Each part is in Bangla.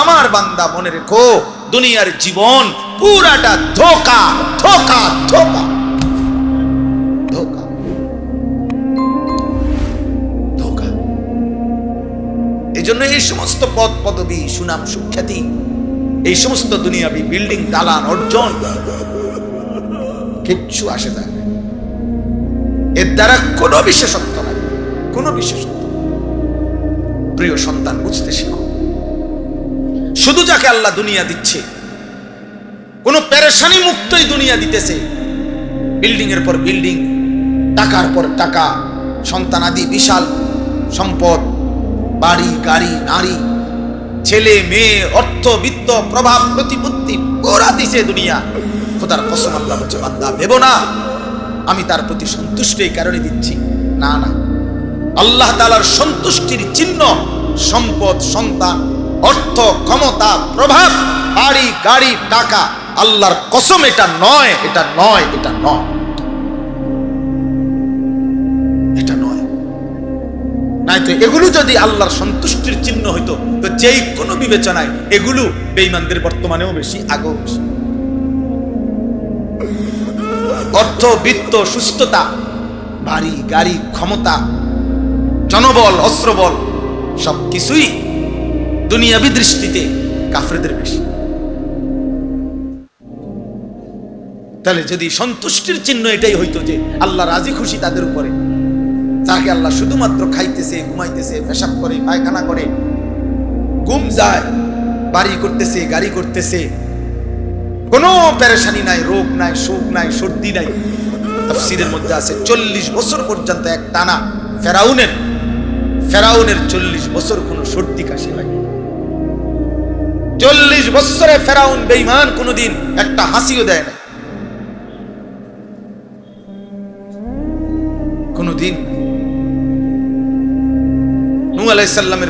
আমার বান্দা মনে রেখো, দুনিয়ার জীবন পুরাটা ধোকা ধোকা ধোকা। জন্য এই সমস্ত পদ, পদবি, সুনাম, সুখ্যাতি, এই সমস্ত দুনিয়াবি বিল্ডিং, দালান, অর্জন কিচ্ছু আসে না। এর দ্বারা কোনো বিশেষত্ব নাই, কোনো বিশেষত্ব প্রিয় সন্তান, বুঝতে শিখো। শুধু যাকে আল্লাহ দুনিয়া দিচ্ছে। কোন পেরেশানি মুক্তই দুনিয়া দিতেছে। বিল্ডিং এর পর বিল্ডিং, টাকার পর টাকা, সন্তান আদি বিশাল সম্পদ, বাড়ি, গাড়ি, নারী, ছেলে, মেয়ে, অর্থ, বিত্ত, প্রভাব, প্রতিপত্তি, পুরা দিছে দুনিয়া। খোদার কসম আল্লাহ বলছে, বান্দা, ভেবো না। আমি তার প্রতি সন্তুষ্ট এই কারণে দিচ্ছি। না না। আল্লাহ তালার সন্তুষ্টির চিহ্ন সম্পদ, সন্তান অর্থ, ক্ষমতা, প্রভাব, বাড়ি, গাড়ি, টাকা, আল্লাহর কসম এটা নয় এটা নয় এটা নয়। এটা নয়। নাই তো এগুলো যদি আল্লাহর সন্তুষ্টির চিহ্ন হইতো, তো যেই কোনো বিবেচনায় এগুলো বেঈমানদের বর্তমানেও বেশি আগেও অর্থ, বৃত্ত, সুস্থতা, বাড়ি, গাড়ি, ক্ষমতা, জনবল, অস্ত্রবল সব কিছুই দুনিয়াবি দৃষ্টিতে কাফরেদের বেশি। তাহলে যদি সন্তুষ্টির চিহ্ন এটাই হইতো যে আল্লাহ রাজি খুশি তাদের উপরে, তাকে আল্লাহ শুধুমাত্র খাইতেছে, ঘুমাইতেছে, পেশাব করে, পায়খানা করে, ঘুম যায়, বাড়ি করতেছে, গাড়ি করতেছে, কোনো পেরেশানি নাই, রোগ নাই শোক নাই, সর্দি নাই। তফসিরের মধ্যে আছে, চল্লিশ বছর পর্যন্ত এক টানা ফেরাউনের ফেরাউনের চল্লিশ বছর কোনো সর্দি কাশি হয় চল্লিশ বছরে ফেরাউন বেইমান কোনোদিন একটা হাসিও দেয় না কোনোদিন নূ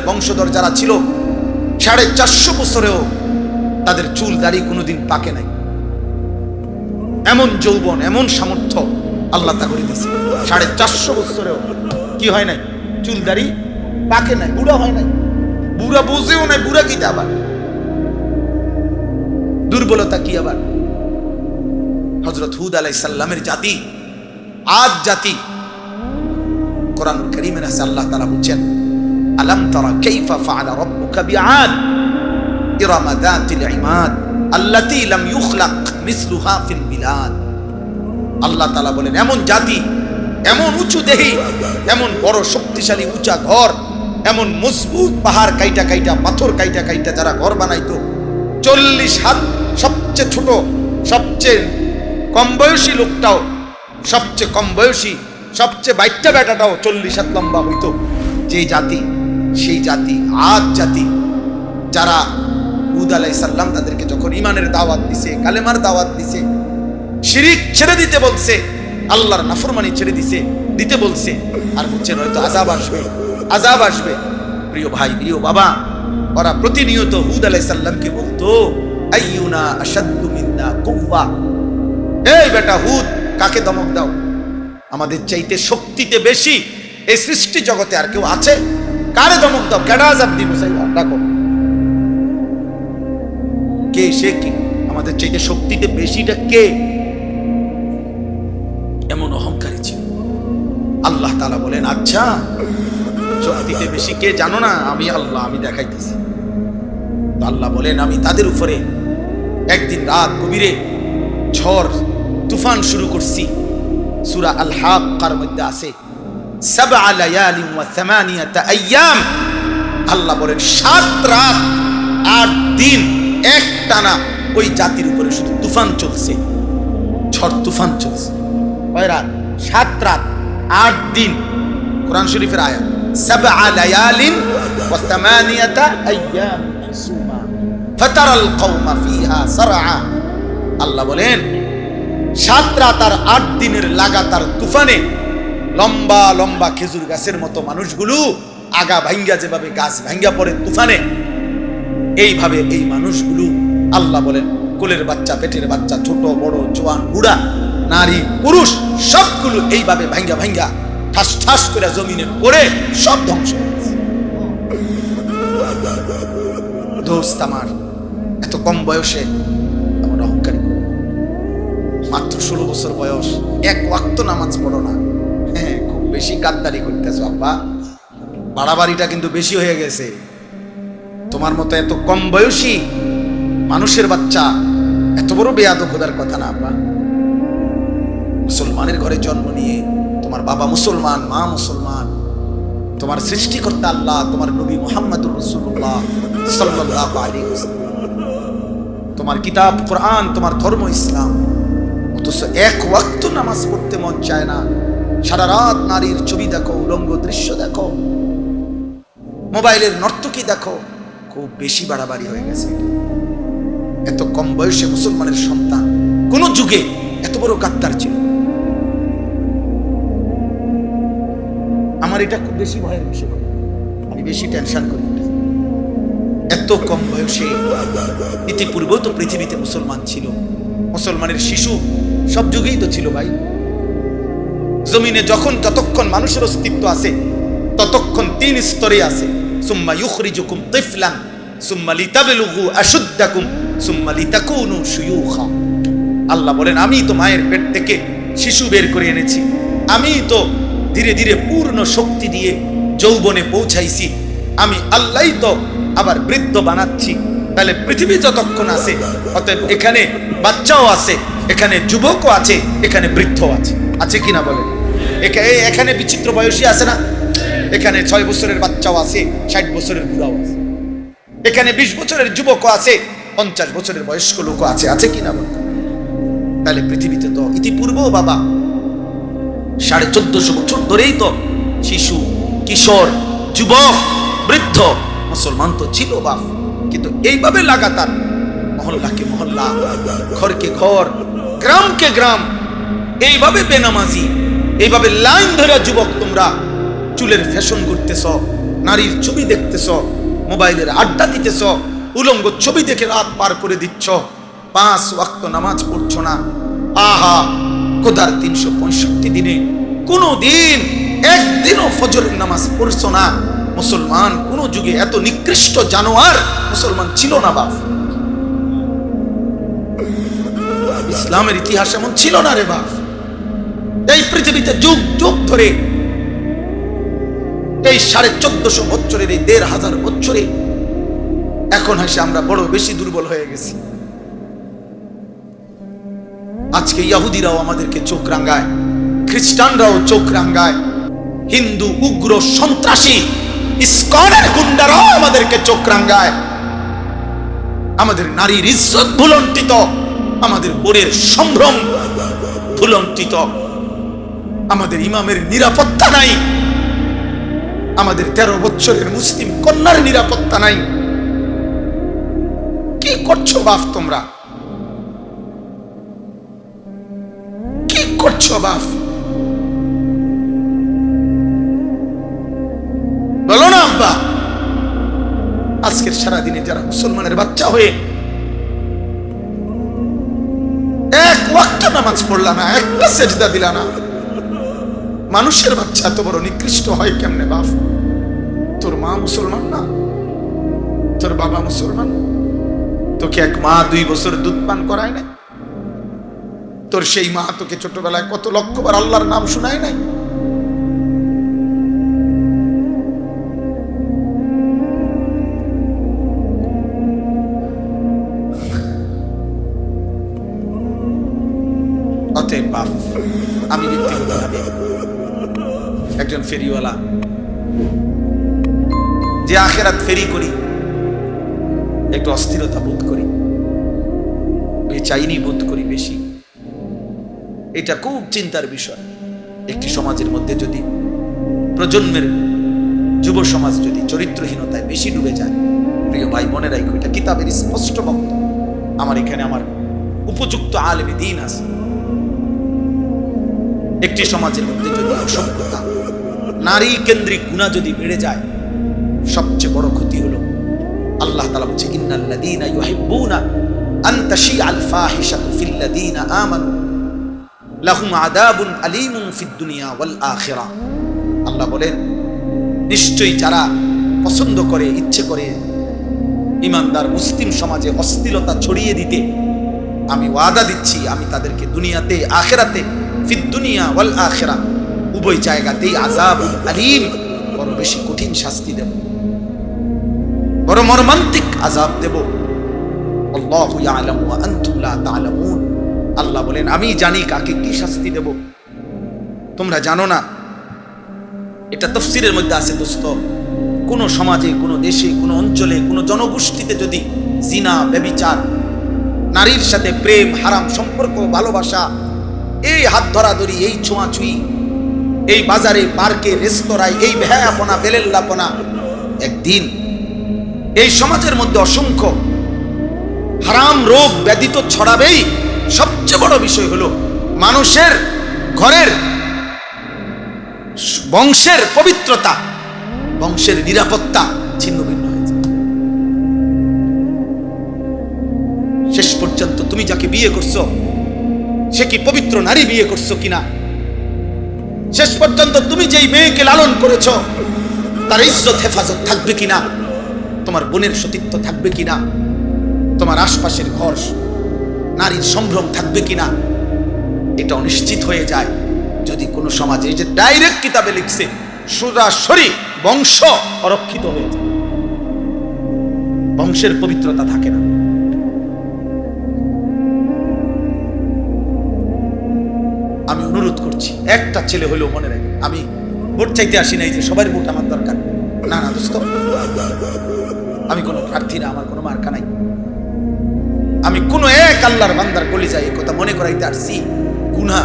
বংশধর যারা ছিল, সাড়ে চারশো বছরেও তাদের চুল দাড়ি কোনোদিন পাকে নাই। এমন যৌবন, এমন সামর্থ্য আল্লাহ তা করে সাড়ে চারশো বছরেও কি হয় নাই? চুল দাড়ি পাকে নাই, বুড়া হয় নাই। বুড়া বুঝেও নাই, বুড়া কি আবার? দুর্বলতা কি আবার? হজরত হুদ আলাইসাল্লামের জাতি, আজ জাতি কোরআন করিমের আছে আল্লাহ তারা বলছেন, আলম তারা কাইফা ফাআলা ইমাদ, আল্লাতী লাম ইউখলাক মিসলুহা ফিল বিলাদ। আল্লাহ তাআলা বলেন, এমন জাতি, এমন উঁচু দেহি, এমন বড় শক্তিশালী উঁচা ঘর, এমন মজবুত পাহাড় কাইটা কাইটা, পাথর কাইটা কাইটা যারা ঘর বানাইতো চল্লিশ হাত সবচেয়ে ছোট, সবচেয়ে কম বয়সী লোকটাও, সবচেয়ে কম বয়সী, সবচেয়ে বাইটটা বেটাটাও চল্লিশ হাত লম্বা হইতো। যে জাতি, সেই জাতি, আজ জাতি, যারা উদ আলাই সাল্লাম তাদেরকে যখন ইমানের দাওয়াত দিছে, কালেমার দাওয়াত দিছে, শিরিক ছেড়ে দিতে বলছে, আল্লাহর নাফরমানি ছেড়ে দিছে, দিতে বলছে, আর বলছে নয়তো আজাব আসবে আজাব আসবে। প্রিয় ভাই, প্রিয় বাবা ওরা প্রতিনিয়ত হুদ আলাই সাল্লামকে বলতো, আইয়ুনা আশাদ্দু মিন্না কুওয়া। এই বেটা হুদ, কাকে দমক দাও? আমাদের চাইতে শক্তিতে বেশি এই সৃষ্টি জগতে আর কেউ আছে? কারে দমক দাও? কেডা আজাব দিব ডাকো কে, সে কে? আমাদের চাইতে শক্তিতে বেশিটা কে? এমন অহংকারী ছিল। আল্লাহ তালা বলেন আচ্ছা শক্তিতে বেশি কে জানো না? আমি আল্লাহ, আমি দেখাইতেছি। আল্লাহ বলেন, আমি তাদের উপরে একদিন রাত গভীরে ঝড়, তুফান শুরু করছি। সুরা আল হাক্কার মধ্যে আছে আল্লাহ বলেন, সাত রাত, আট দিন এক টানা ওই জাতির উপরে শুধু তুফান চলছে, ঝড়, তুফান চলছে। কয় রাত? সাত রাত, আট দিন। কোরআন শরীফের আয়াত, সাবআ লায়ালিন ওয়া থামানিয়াতা আইয়াম। আল্লাহ বলেন, সাত রাত আর আট দিনের লাগাতার তুফানে লম্বা লম্বা খেজুর গাছের মতো মানুষগুলো আগা ভাঙ্গা যেভাবে গাছ ভাঙ্গা পড়ে তুফানে, এইভাবে এই মানুষগুলো, আল্লাহ বলেন, কোলের বাচ্চা, পেটের বাচ্চা, ছোট, বড়, জোয়ান, বুড়া, নারী, পুরুষ, সবগুলো এইভাবে ভাঙ্গা ভাঙ্গা ঠাস ঠাস করে জমিনে পড়ে সব ধ্বংস। দোস্ত আমার এত কম বয়সে এমন অহংকারী। মাত্র ষোলো বছর বয়স। এক ওয়াক্ত নামাজ পড়ো না। হ্যাঁ খুব বেশি গাদ্দারি করতেছো, আব্বা। বাড়াবাড়িটা কিন্তু বেশি হয়ে গেছে। তোমার মতো এত কম বয়সী মানুষের বাচ্চা এত বড় বেয়াদ খোদার কথা না, আব্বা। মুসলমানের ঘরে জন্ম নিয়ে তোমার বাবা মুসলমান, মা মুসলমান, তোমার সৃষ্টিকর্তা আল্লাহ, তোমার নবী মোহাম্মদুর রসুল্লাহ আলাইহি ওয়াসাল্লাম। তোমার কিতাব, কোরআন, তোমার ধর্ম, ইসলাম। অথচ এক ওয়াক্ত নামাজ পড়তে মন চায় না। সারা রাত নারীর ছবি দেখো, উলঙ্গ দৃশ্য দেখো। মোবাইলের নর্তকী দেখো, খুব বেশি বাড়াবাড়ি হয়ে গেছে। এত কম বয়সে মুসলমানের সন্তান, কোন যুগে এত বড় গাদ্দার ছিল আমার এটা খুব বেশি ভয়ের বিষয় আমি বেশি টেনশন করি। এত কম বয়সে ইতিপূর্বেও তো পৃথিবীতে মুসলমান ছিল। মুসলমানের শিশু সব যুগেই তো ছিল ভাই। জমিনে যখন যতক্ষণ মানুষের অস্তিত্ব আছে, ততক্ষণ তিন স্তরে আছে। সুম্মা তিফলান, সুম্মা সুম্মা আল্লাহ বলেন, আমি তো মায়ের পেট থেকে শিশু বের করে এনেছি। আমি তো ধীরে ধীরে পূর্ণ শক্তি দিয়ে যৌবনে পৌঁছাইছি। আমি আল্লাহই তো আবার বৃদ্ধ বানাচ্ছি। তাহলে পৃথিবী যতক্ষণ আছে, অতএব এখানে বাচ্চাও আছে, এখানে যুবকও আছে, এখানে বৃদ্ধ আছে। আছে কিনা বলে এখানে বিচিত্র বয়সী আছে না? এখানে ছয় বছরের বাচ্চাও আছে, ষাট বছরের বুড়াও আছে। এখানে বিশ বছরের যুবকও আছে, পঞ্চাশ বছরের বয়স্ক লোকও আছে। আছে কিনা বলে তাহলে পৃথিবীতে তো ইতিপূর্বেও বাবা। সাড়ে চোদ্দশো বছর ধরেই তো শিশু, কিশোর, যুবক, বৃদ্ধ মুসলমান তো ছিল বাপ, কিন্তু এইভাবে লাগাতার মহল্লাকে মহল্লা, ঘরকে ঘর, গ্রামকে গ্রাম, এইভাবে বেনামাজি, এইভাবে লাইন ধরা যুবক তোমরা চুলের ফ্যাশন করতেছ, নারীর ছবি দেখতেছ, মোবাইলের আড্ডা দিতেছ, উলঙ্গ ছবি দেখে রাত পার করে দিচ্ছ, পাঁচ ওয়াক্ত নামাজ পড়ছো না। আহা খোদার তিনশো পঁয়ষট্টি দিনে কোনো দিন একদিনও ফজরের নামাজ পড়ছো না। মুসলমান, কোন যুগে এত নিকৃষ্ট জানোয়ার মুসলমান ছিল না বাপ। ইসলামের ইতিহাস এমন ছিল না রে বাপ। এই পৃথিবীতে যুগ যুগ ধরে এই সাড়ে চোদ্দশো বছরের এই দেড় হাজার বছরে এখন হাসে আমরা বড় বেশি দুর্বল হয়ে গেছি। আজকে ইয়াহুদিরাও আমাদেরকে চোখ রাঙ্গায়, খ্রিস্টানরাও চোখ রাঙ্গায়, হিন্দু, উগ্র, সন্ত্রাসী ইস্কনের গুন্ডারাও আমাদেরকে চোখ রাঙ্গায়। আমাদের নারীর ইজ্জত ভুলন্টিত আমাদের বোরের সম্ভ্রম ভুলন্টিত আমাদের ইমামের নিরাপত্তা নাই। আমাদের তেরো বছরের মুসলিম কন্যার নিরাপত্তা নাই। কি করছ বাপ তোমরা? কি করছ বাপ? আজকের সারাদিনে যারা মুসলমানের বাচ্চা হয়ে এক ওয়াক্ত নামাজ পড়লা না, একটা সেজদা দিলা না। মানুষের বাচ্চা এত বড় নিকৃষ্ট হয় কেমনে বাপ? তোর মা মুসলমান না? তোর বাবা মুসলমান? তোকে এক মা দুই বছর দুধ পান করায় নাই? তোর সেই মা তোকে ছোটবেলায় কত লক্ষ্যবার আল্লাহর নাম শোনায় নাই? একজন ফেরিওয়ালা। যে আখেরাত ফেরি করি, একটু অস্থিরতা বোধ করি। বেচাইনি বোধ করি বেশি। এটা খুব চিন্তার বিষয়। একটি সমাজের মধ্যে যদি প্রজন্মের যুব সমাজ যদি চরিত্রহীনতায় বেশি ডুবে যায়, প্রিয় ভাই মনে রাখো এটা কিতাবের স্পষ্ট বক্তব্য। আমার এখানে আমার উপযুক্ত আলেমে দিন আছে। একটি সমাজের মধ্যে যদি অসভ্যতা, নারী কেন্দ্রিক গুণা যদি বেড়ে যায়, সবচেয়ে বড় ক্ষতি হলো আল্লাহ তাআলা বলছে ইন্নাল্লাযীনা ইউহিব্বুনা আন তাশিআল ফাহিশাতু ফিল্লাযীনা আমানু, লাহুম আযাবুন আলীমুন ফিদ দুনিয়া ওয়াল আখিরাহ আল্লাহ বলেন, নিশ্চয়ই যারা পছন্দ করে, ইচ্ছে করে ইমানদার মুসলিম সমাজে অস্থিরতা ছড়িয়ে দিতে, আমি ওয়াদা দিচ্ছি, আমি তাদেরকে দুনিয়াতে, আখেরাতে ফিদ দুনিয়া ওয়াল আখেরা। উভয় জায়গাতেই আজাব আলিম। বড় বেশি কঠিন শাস্তি দেব। বড় মর্মান্তিক আজাব দেব। আল্লাহু ইয়ালামু ওয়া আনতুম লা তা'লামুন। আল্লাহ বলেন, আমি জানি কাকে কি শাস্তি দেব। তোমরা জানো না? এটা তফসিরের মধ্যে আছে দোস্ত। কোন সমাজে, কোন দেশে, কোন অঞ্চলে, কোন জনগোষ্ঠীতে যদি জিনা, ব্যবিচার, নারীর সাথে প্রেম, হারাম সম্পর্ক, ভালোবাসা এই হাত ধরাধরি এই ছোঁয়াছুঁই, এই বাজারে, পার্কে, রেস্তোরাঁয়, এই ভ্যাপনা বেলেল্লাপনা, একদিন এই সমাজের মধ্যে অসংখ্য হারাম রোগ ব্যাধি তো ছড়াবেই সবচেয়ে বড় বিষয় হলো মানুষের ঘরের বংশের পবিত্রতা, বংশের নিরাপত্তা ছিন্ন ভিন্ন হয়েছে শেষ পর্যন্ত তুমি যাকে বিয়ে করছ সে কি পবিত্র নারী বিয়ে করছ কিনা? শেষ পর্যন্ত তুমি যেই মেয়েকে লালন করেছ, তার ইজ্জত হেফাজত থাকবে কিনা? তোমার বোনের সতীত্ব থাকবে কিনা? তোমার আশপাশের ঘর, নারীর সম্ভ্রম থাকবে কিনা? এটা অনিশ্চিত হয়ে যায় যদি কোনো সমাজে যে ডাইরেক্ট কিতাবে লিখছে সরাসরি বংশ অরক্ষিত হয়ে যায়। বংশের পবিত্রতা থাকে না। আমি অনুরোধ করছি, একটা ছেলে হলেও মনে রাখি আমি ভোট চাইতে আসি নাই যে সবার ভোট আমার দরকার। না না, দোস্ত। আমি কোনো প্রার্থী না, আমার কোনো মার্কা নাই। আমি কোন এক আল্লাহর বান্দার গলি যাই কথা মনে করাইতে আসছি। গুনা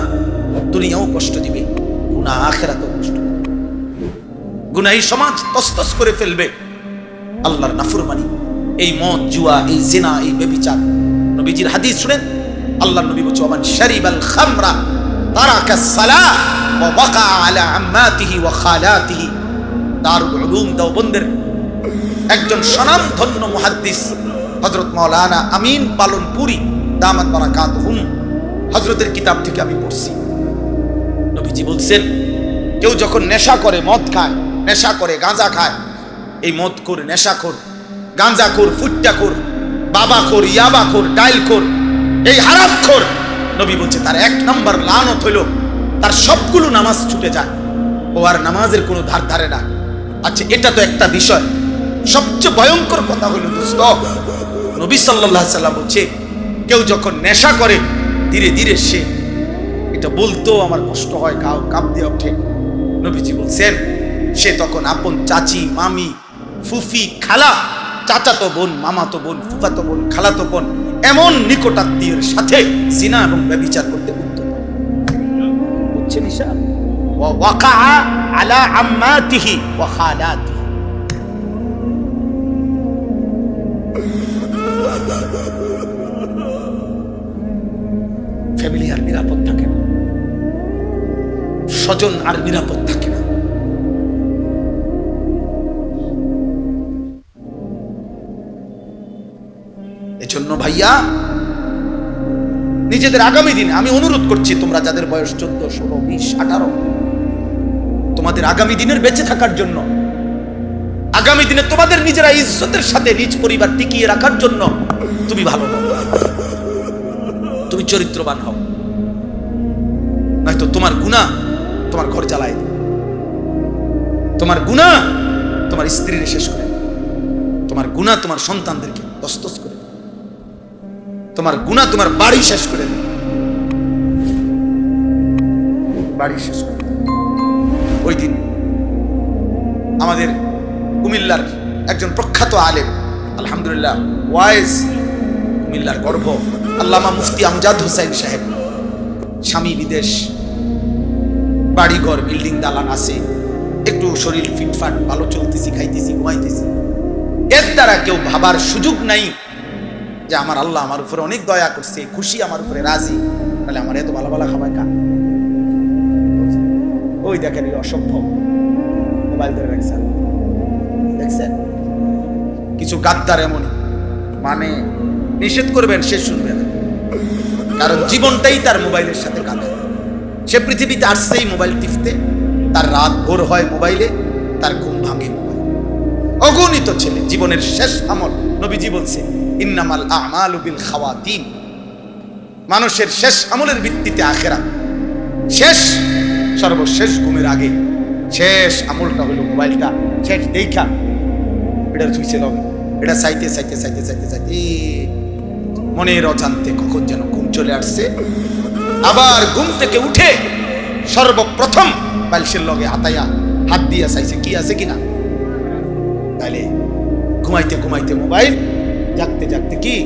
দুনিয়াও কষ্ট দিবে গুনা আখেরাতেও কষ্ট। গুনা এই সমাজ তস্তস করে ফেলবে। আল্লাহর নাফরমানি, এই মদ, জুয়া, এই জেনা, এই বেবিচার নবীজির হাদিস শুনেন, আল্লাহর নবী বলছে, ওমান শারিবাল খামরা তারাকা সালাহ ওয়া ওয়াকা আলা আম্মাতিহি ওয়া খালাতিহি। দারুল উলুম দেওবন্দের একজন স্বনামধন্য মুহাদ্দিস হজরত মৌলানা আমিন পালনপুরি দামাত বারাকাত হুম হজরতের কিতাব থেকে আমি পড়ছি। নবীজি বলছেন, কেউ যখন নেশা করে মদ খায়, নেশা করে গাঁজা খায়, এই মদ কর নেশা কর গাঁজা কর ফুট্টা কর বাবা কর ইয়াবা কর ডাইল কর এই হারাম কর নবী বলছে, তার এক নম্বর লানত হইল, তার সবগুলো নামাজ ছুটে যায়। ও আর নামাজের কোনো ধার ধারে না। আচ্ছা এটা তো একটা বিষয়। সবচেয়ে ভয়ঙ্কর কথা হলো দোস্ত, নবী আলাইহি সাল্লাম বলছে, কেউ যখন নেশা করে, ধীরে ধীরে সে, এটা বলতেও আমার কষ্ট হয়, কাউ কাপ দিয়ে ওঠে। নবীজি বলছেন, সে তখন আপন চাচি, মামি, ফুফি, খালা, চাচাতো বোন, মামাতো বোন, ফুফাতো বোন, খালাতো বোন এমন নিকটাত্মীয়ের সাথে জিনা এবং ব্যভিচার করতে ফ্যামিলি আর নিরাপদ থাকে স্বজন আর নিরাপদ থাকে নিজেদের আগামী দিনে আমি অনুরোধ করছি তোমরা যাদের বয়স চোদ্দ, ষোলো, বিশ, আঠারো, তোমাদের আগামী দিনের বেঁচে থাকার জন্য, আগামী দিনে তোমাদের নিজেরা ইজ্জতের সাথে নিজ পরিবার টিকিয়ে রাখার জন্য তুমি ভালো তুমি চরিত্রবান হও। নয়তো তোমার গুণা তোমার ঘর জ্বালায় তোমার গুণা তোমার স্ত্রীর শেষ করে তোমার গুণা তোমার সন্তানদেরকে তস্তস করে। তোমার গুণা তোমার বাড়ি শেষ করে দেবে বাড়ি শেষ করে। ওই দিন আমাদের কুমিল্লার একজন প্রখ্যাত আলেম আলহামদুলিল্লাহ ওয়াইজ কুমিল্লার গর্ভ আল্লামা মুফতি আমজাদ হোসাইন সাহেব স্বামী বিদেশ বাড়িঘর বিল্ডিং দালান আছে একটু শরীর ফিটফাট ভালো চলতেছি খাইতেছি ঘুমাইতেছি। এর দ্বারা কেউ ভাবার সুযোগ নাই। যে আমার আল্লাহ আমার উপরে অনেক দয়া করছে, খুশি আমার উপরে রাজি, তাহলে আমার এত ভালো ভালো খাবার কা ওই দেখেন এই অসম্ভব মোবাইল ধরে রাখছে আল্লাহ। দেখছেন? কিছু গাদ্দার এমনই মানে নিষেধ করবেন, সে শুনবে না। কারণ জীবনটাই তার মোবাইলের সাথে কাটায় সে পৃথিবীতে আসছেই মোবাইল টিপতে, তার রাত ভোর হয় মোবাইলে, তার ঘুম ভাঙে মোবাইল। অগণিত ছেলে, জীবনের শেষ আমল নবীজি বলছে ইন্নামাল আমালু বিল খাওয়াতিন। মানুষের শেষ আমলের ভিত্তিতে আখেরা। শেষ, সর্বশেষ ঘুমের আগে। শেষ আমলটা হলো মোবাইলটা। শেষ দেখা এটা থুইছে লগে। এটা চাইতে চাইতে চাইতে চাইতে চাইতে। মনের অজান্তে কখন যেন ঘুম চলে আসছে। আবার ঘুম থেকে উঠে সর্বপ্রথম বালিশের লগে হাতাইয়া হাত দিয়া চাইছে, কি আছে কিনা? তাইলে ঘুমাইতে ঘুমাইতে মোবাইল জাগতে জাগতে কি?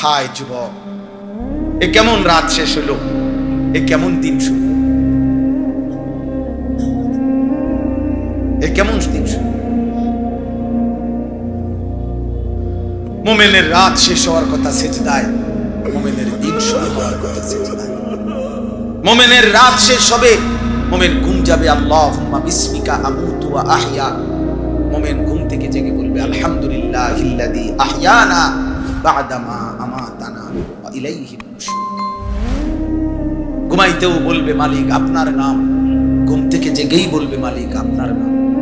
হায় যুবক, এ কেমন রাত শেষ হলো? এ কেমন দিন শুরু? এ কেমন দিন শুরু? মোমেনের রাত শেষ হওয়ার কথা সেজদায়, মোমেনের দিন শুরু হওয়ার কথা সেজদায়। মোমেনের রাত শেষ হবে মোমেন ঘুম যাবে আল্লাহ বিস্মিকা আমুতু ওয়া আহইয়া মোমেন ঘুম থেকে জেগে বলবে আলহামদুলিল্লাহ ইল্লাদি আহিয়ানা বা'দামা আমাতানা ইলাইহি ঘুমাইতেও বলবে, মালিক, আপনার নাম। ঘুম থেকে জেগেই বলবে, মালিক, আপনার নাম।